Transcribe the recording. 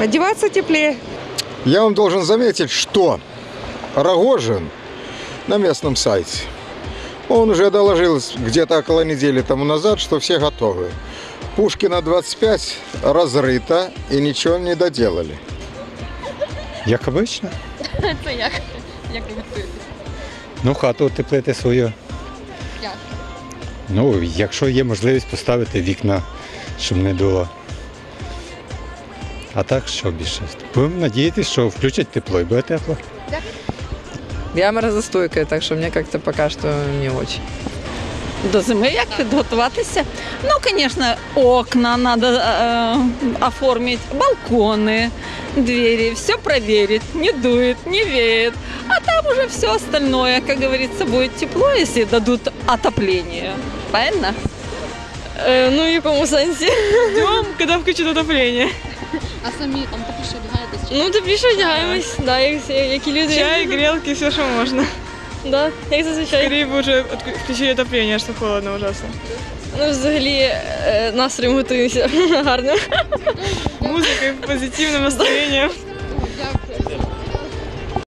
Одеваться теплее. Я вам должен заметить, что Рогожин на местном сайте, он уже доложил где-то около недели тому назад, что все готовы. Пушкина 25 разрыто и ничего не доделали. Як обично. Це як? Як ви готуєтесь? Ну, хату утеплити свою. Як? Ну, якщо є можливість поставити вікна, щоб не було. А так, що більше? Будемо надіятися, що включать тепло і буде тепло. Я морозостойкая, так що мені как-то пока что не очень. До зими як підготуватися? Ну, звісно, окна треба е, оформити, балкони, двері, все проверить, не дует, не веет. А там уже все остальное, как говорится, будет тепло, если дадут отопление. Правильно? Е, ну, в якому сенсі? Ждем, коли включать отоплення. А самі там тепліше одягаєтесь? чи Ну, тепліше одягаємось, да, як, які люди. Чай, грілки, все, що можна. Да, як зазвичай. Скорее б вже включили отоплення, що холодно ужасно. Ну, взагалі, е, настроєм готуємося гарно. Музикою, позитивним настроєнням.